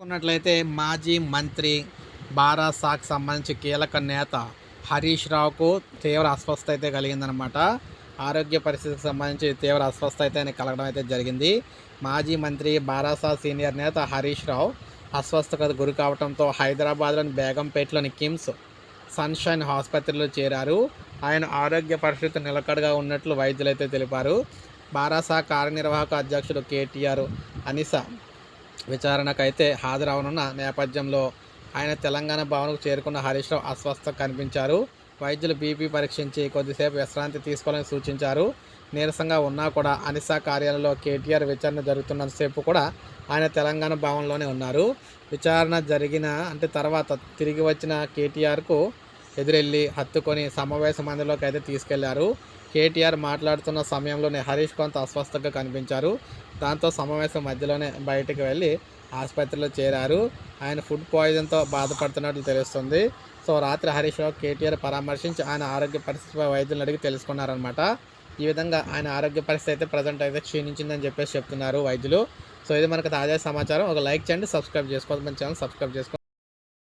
చూసుకున్నట్లయితే మాజీ మంత్రి బారాసాకు సంబంధించి కీలక నేత హరీష్ రావుకు తీవ్ర అస్వస్థ అయితే కలిగిందనమాట ఆరోగ్య పరిస్థితికి సంబంధించి తీవ్ర అస్వస్థ అయితే ఆయన కలగడం అయితే జరిగింది. మాజీ మంత్రి బారాసా సీనియర్ నేత హరీష్ రావు అస్వస్థతకు గురి కావడంతో హైదరాబాద్లోని బేగంపేటలోని కిమ్స్ సన్షైన్ ఆసుపత్రిలో చేరారు. ఆయన ఆరోగ్య పరిస్థితి నిలకడగా ఉన్నట్లు వైద్యులైతే తెలిపారు. బారాసా కార్యనిర్వాహక అధ్యక్షుడు కేటీఆర్ అనిస విచారణకైతే హాజరవనున్న నేపథ్యంలో ఆయన తెలంగాణ భవన్కు చేరుకున్న హరీష్ రావు అస్వస్థ కనిపించారు. వైద్యులు బీపీ పరీక్షించి కొద్దిసేపు విశ్రాంతి తీసుకోవాలని సూచించారు. నీరసంగా ఉన్నా కూడా అనిసా కార్యాలయంలో కేటీఆర్ విచారణ జరుగుతున్నంతసేపు కూడా ఆయన తెలంగాణ భవన్లోనే ఉన్నారు. విచారణ జరిగిన అంటే తర్వాత తిరిగి వచ్చిన కేటీఆర్కు ఎదురెళ్ళి హత్తుకొని సమావేశ మందిలోకి అయితే తీసుకెళ్ళారు. కేటీఆర్ మాట్లాడుతున్న సమయంలోనే హరీష్ కొంత అస్వస్థగా కనిపించారు. దాంతో సమావేశం మధ్యలోనే బయటకు వెళ్ళి ఆసుపత్రిలో చేరారు. ఆయన ఫుడ్ పాయిజన్తో బాధపడుతున్నట్లు తెలుస్తుంది. సో రాత్రి హరీష్ రావు కేటీఆర్ పరామర్శించి ఆయన ఆరోగ్య పరిస్థితిపై వైద్యులను అడిగి తెలుసుకున్నారనమాట ఈ విధంగా ఆయన ఆరోగ్య పరిస్థితి అయితే ప్రజెంట్ అయితే క్షీణించిందని చెప్పేసి చెప్తున్నారు వైద్యులు. సో ఇది మనకు తాజా సమాచారం. ఒక లైక్ చేయండి సబ్స్క్రైబ్ చేసుకోవాలి మన ఛానల్ సబ్స్క్రైబ్ చేసుకోండి.